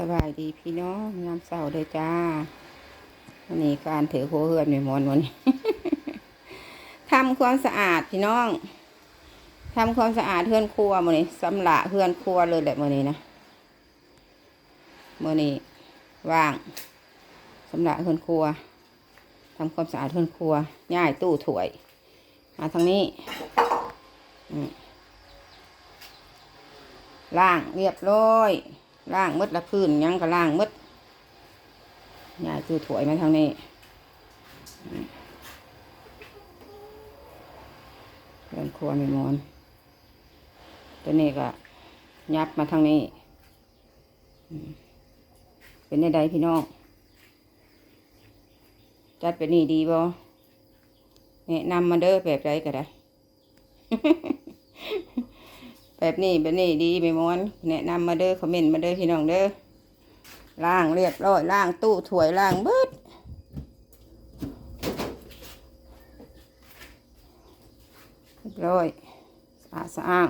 สบายดีพี่น้องน้ำเสาเด้อจ้าวันนี้การถือโคเฮือนไม่มอนวันนี้ทำความสะอาดพี่น้องทำความสะอาดเฮือนครัวมื้อนี้สำละเฮือนครัวเลยแหละมื้อนี้นะมื้อนี้ว่างสำละเฮือนครัวทำความสะอาดเฮือนครัวย่ายตู้ถ้วย มาทางนี้ล่างเรียบร้อย ล่างหมดละพื้นยังก็ล่างหมดยายคือถวยมาทางนี้เรื่อนครัวไม่มอนตัวนี้ก็ยับมาทางนี้ เป็นในใดพี่น้อง จัดเป็นนี่ดีบ่แนะนำมาเด้อแบบไรก็ได้ แบบนี้แบบนี้ดีไม่ม้วนแนะนำมาเด้อคอมเมนต์มาเด้อพี่น้องเด้อล้างเรียบร้อยล้างตู้ถ้วยล้างเบิดเรียบร้อยสะอาดสะอ้าง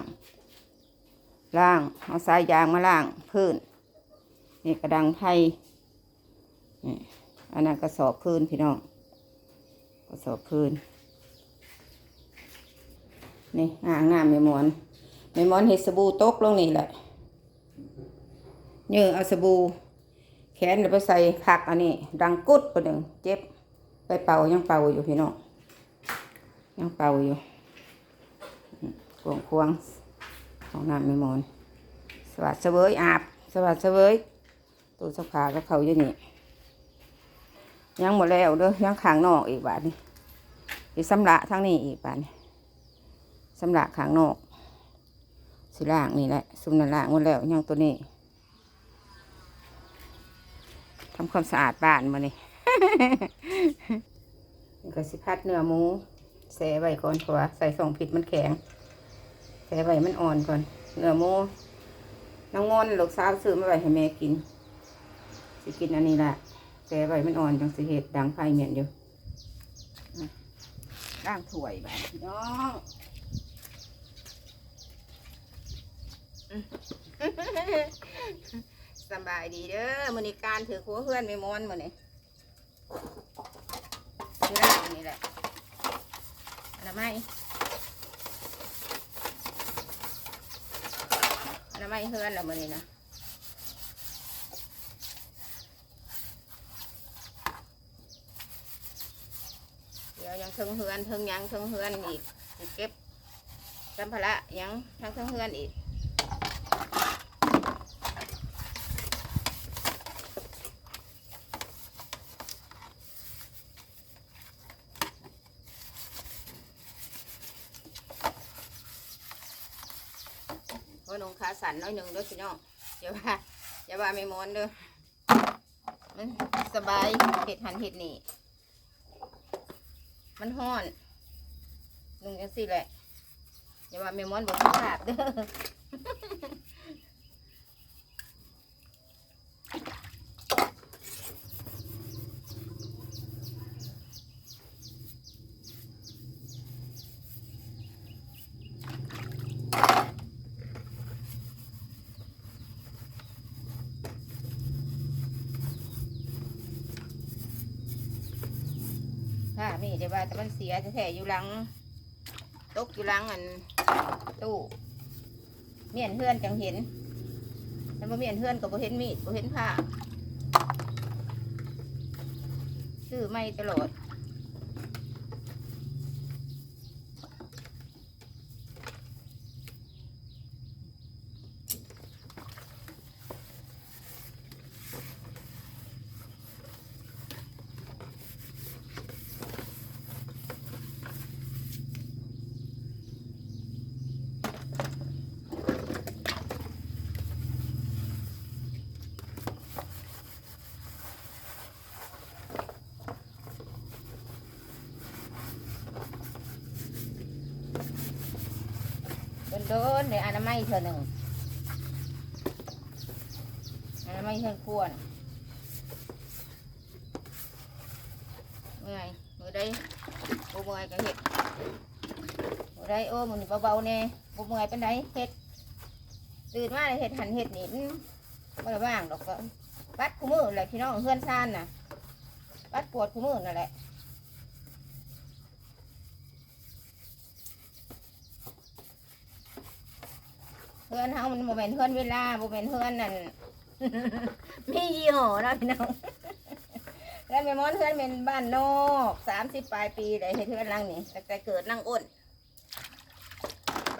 ล้างเอาสายยางมาล้างพื้นนี่กระดังไผ่นี่อันนั้นกระสอบพื้นพี่น้องกระสอบพื้นนี่อ่างน้ำไม่ม้วน แม่มอนเห็ดสบู่ตกลงนี่แหละเนื้อเอาสบู่แขนแล้วไปใส่ผักอันนี้ ดังกุดประหนึ่งเจ็บไปเป่ายังเป่าอยู่พี่น้องยังเป่าอยู่ควงควงของน้ำม่มอนสวัสดเสวยอาบสวัสดเสวยตู้สักผ้าก็เขาอยู่นี่ยังหมดแล้วเด้อยังขางนอกอีกบาทนี่อีกสำละทั้งนี้อีกบาทนี่สำละขางนอก สิล่างนี่แหละซุมนั่นล่างหมดแล้วยังตัวนี้ทำความสะอาดบ้านมานี่นี่ก็สิพัดเนื้อหมูแส่ไว้ก่อนเพราะว่าใส่ส่งผิดมันแข็งแส่ไว้มันอ่อนก่อน เนื้อหมูน้องงอนลูกสาวซื้อมาไว้ให้แม่กิน สิกินอันนี้แหละแส่ไว้มันอ่อนจังสิเห็ดดังไฟเหม็นอยู่อ่างถ้วยบ้านพี่น้อง สบายดีเด้อมือนี้การถือขัวเพื่อนไม่ม้วนมือนี้คือร่างนี่แหละอะไรไม่อะไรไม่เพื่อนละมือนี้นะเดี๋ยวยังเทิงเฮือนเทิงยังเทิงเฮือนอีกเก็บสัมภาระยังทั้งเทิงเฮือนอีก ขาสั่นน้อยหนึ่งด้อพี่น้องอย่าว่าอย่าว่าไม่มอนเด้อมันสบายเห็ดหันเห็ดนี่มันห้อนนุ่งจังสิแหละอย่าว่าไม่มอนบอกสภาพเด้อ ค่ะนี่จะว่าแต่มันเสียแท้ๆอยู่หลังตกอยู่หลังอันตู้เมียนเพื่อนจังเห็นถ้าบ่เมียนเพื่อนกับ่เห็นมีดบ่เห็นผ้าซื้อไม่ตลอด โดนๆในอนามัยเธอหนึ่งอนามัยเธอควรเมื่อยมือได้โบเมื่อยก็เห็ดมือได้โอ้มือเบาๆเนี่ยโบเมื่อยเป็นไดเห็ดตื่นมาเลยเห็ดหันเห็ดหนี่อื้อไม่ได้ว่างดอกก็วัดคู่มือแหละพี่น้องเฮือนซ่านน่ะวัดปวดคู่มือนั่นแหละ เฮือนเฮามันโมเมนเพื่อนเวลาโมเมนเพื่อนนั่นมียี่ห้อนะพี่น้องแล้วแม่มอนเพื่อนเป็นบ้านนอกสามสิบปลายปีเลยเฮ็ดเฮือนหลังนี่แต่เกิดนั่งอ้น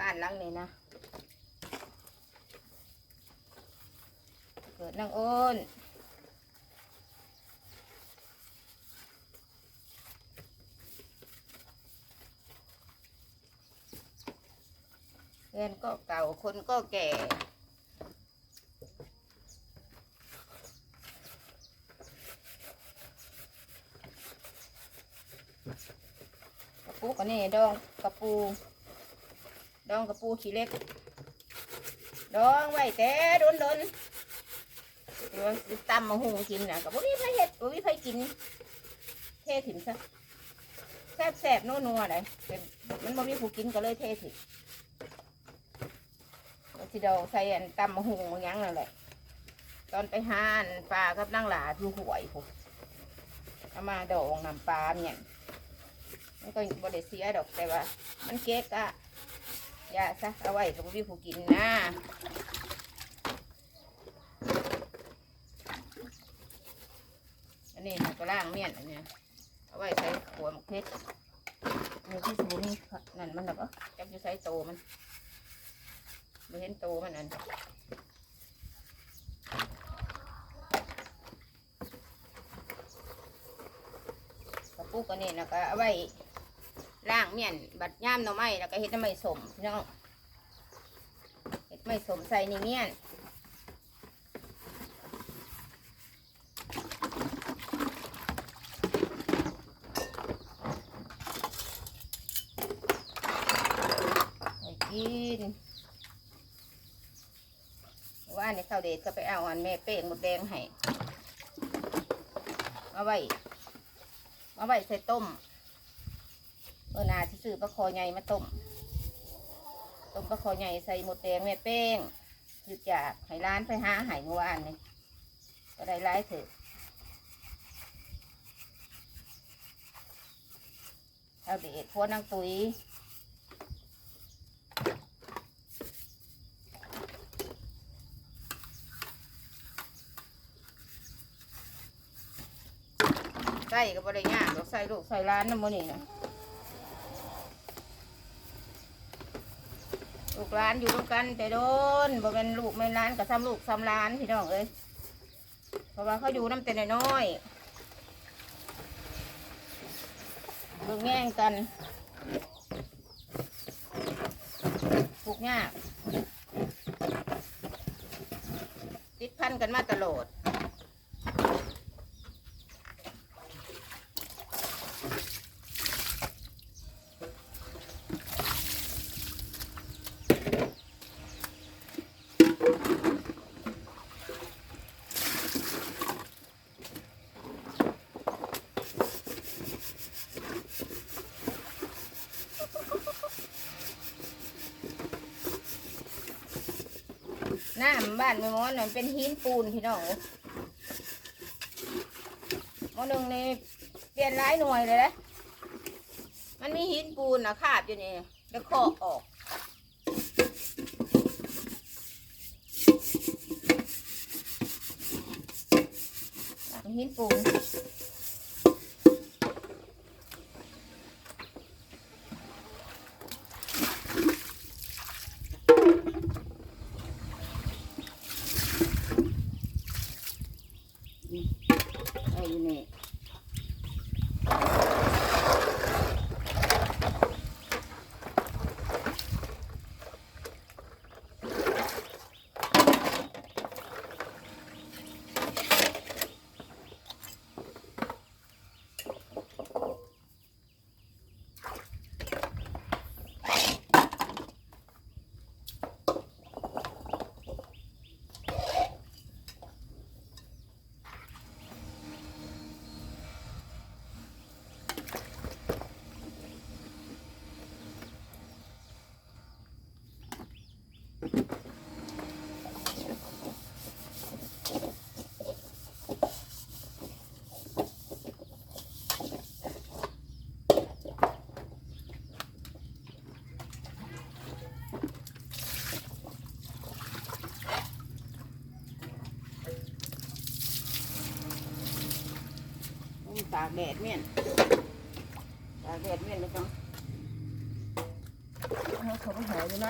บ้านหลังนี้นะเกิดนั่งอ้น เพื่อนก็เก่าคนก็แก่ กระปูกันนี่ดองกระปู ดองกระปูขี้เล็ก ดองไว้แต่โดนโดนๆเดี๋ยวตำมาหุงกินนะกับบ่มีไผเห็ดบ่มีไผกิน เทถิ่นซะแซ่บแซ่บๆนัวๆเลยมันบ่มีผู้กินก็เลยเทถิ่น แล้วที่เราใส่อันตำมาหุงมาหยังนั่นแหละ ตอนไปหาอันปลากับนางหลาดูหวยผมเอามาดองน้ำปลาเนี่ยมันก็บ่ได้เสียดอกแต่ว่า มันเก๊กอะอย่าซะเอาไว้กับพี่ผู้กินนะอันนี้มันก็ล่างเมี่ยนอันเนี้ยเอาไว้ใส่ขวดมะเพชรมีที่สูนี่นั่นมันแล้วก็จับอยู่ใส่โตมัน เห็นโตมันอันกระปุกอันนี้นะก็เอาไว้ล่างเมี่ยนบัดย่ามหน่อไม้แล้วก็เฮ็ดน้ำไม้สมพี่น้องเฮ็ดไม้สมใส่ในเมี่ยนไปกิน นี่ข้าวเดชก็ไปเอาอันแม่เป้งหมดแดงให้มาไว้มาไว้ใส่ต้มเออนาที่ซื้อปลาคอใหญ่มาต้มต้มปลาคอใหญ่ใส่หมดแดงแม่เป้งคือจากให้ร้านไปหาใหายเมื่อวานนี่ก็ได้ร้ายเถอะเอาเด็ดพวนางตุย ส่ก็บ่ได้ยากหรอกใส่ลูกใส่ร้านน้ำมันนี่นะลูกหลานอยู่ด้วยกันแต่โดนบ่เป็นลูกไม่นหล้านกับซ้ำลูกซ้ำหล้านพี่น้องเอ้ยเพราะว่าเขาอยู่น้ำแต่น้อยเบิ่งแย่งกันปลูกยากติดพันกันมาตลอด น้าบ้านไม่มอนมันเป็นหินปูนพี่น้องมอหนึ่งนี่เปลี่ยนหลายหน่วยเลยนะมันมีหินปูนนะคาบอยู่นี่แล้วเคอกออกหินปูนากแดดเมี่ยนตากแดดเมี่ยนไปจังเขาเขาไปหายอยู่ไหน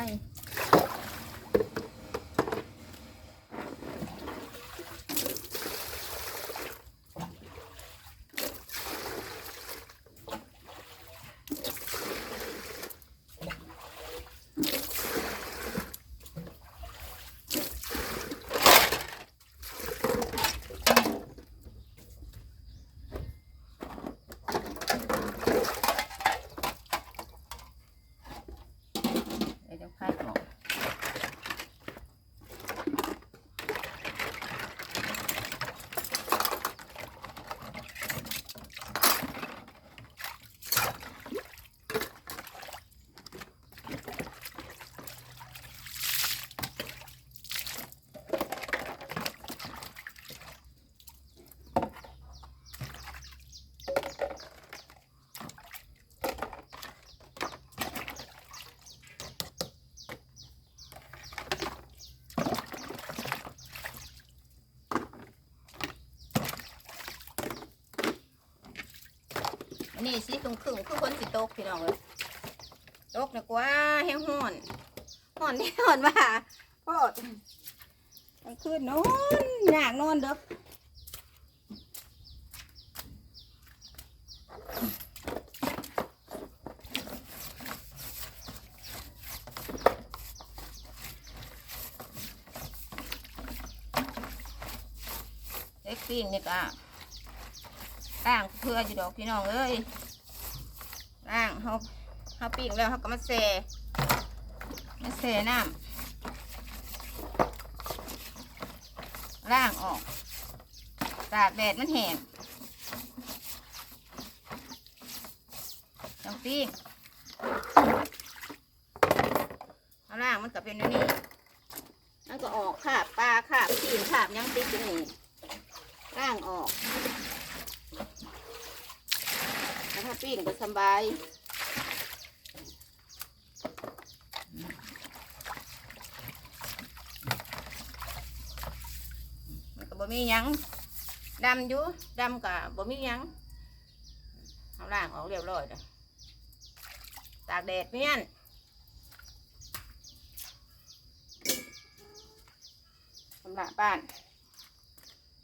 นนี้สีครึ่งครึ่งคือคนสิตกพี่น้องเลยตกนะกว่าแห้งห่อนห่อนแน่ห่อนว่าพอดกลางคืนนอนอยากนอนเด้อเล็กปิ้งนี่ก็ ล่างเพื่ออยู่ดอกพี่น้องเอ้ยล่างเขาเขาปิ้งแล้วเขาก็มาแซ่มาแซ่น้ำล่างออกตากแดดมันแห้งต้องปิ้งเอาล่างมันก็เป็นอันนี้มันก็ออกขาบปลาขาบขีนขาบยังติดอยู่นี่ล่างออก ปิ้งก็สบายมันก็บ่มีหยังดำอยู่ดำกับบ่มีหยังเอาล่างออกเรียบร้อยแล้วตากแดดเมียนสำหรับบ้าน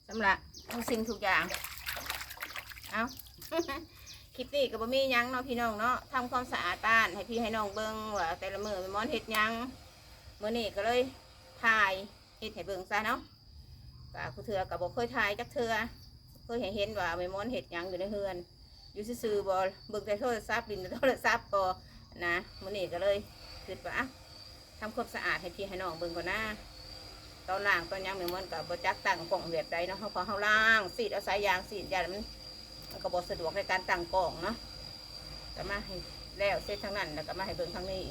สำหรับทุกสิ่งทุกอย่าง เอา ลิปนี้ก็บ่มีหยังเนาะพี่น้องเนาะทำความสะอาดบ้านให้พี่ให้น้องเบิ่งว่าแต่ละมือแม่มอนเฮ็ดหยังมื้อนี้ก็เลยถ่ายเฮ็ดให้เบิ่งซะเนาะก็ผู้เทือก็บ่เคยถ่ายจักเทือเคยเห็นเห็นว่าแม่มอนเฮ็ดหยังอยู่ในเฮือน อยู่ซื่อๆบ่เบิ่งแต่โทรศัพท์ดินแต่โทรศัพท์บ่นะมื้อนี้ก็เลยคิดว่าอะทำความสะอาดให้พี่ให้น้องเบิ่งก่อนนะตอนล้างตอนยังแม่มอนก็บ่จักตั้งกล่องแบบใดเนาะเฮาพอเฮาล้างสีดเอาสายยางสีดยามัน ก็บอสะดวกในการตั้งกล่องเนาะก็มาให้แล้วเสร็จทั้งนั้นแล้วก็มาให้เบิ่งทั้งนี้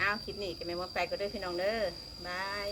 อ้าวคลิปนี้ก็ไม่ว่าไปก็ด้วยพี่น้องเด้อบาย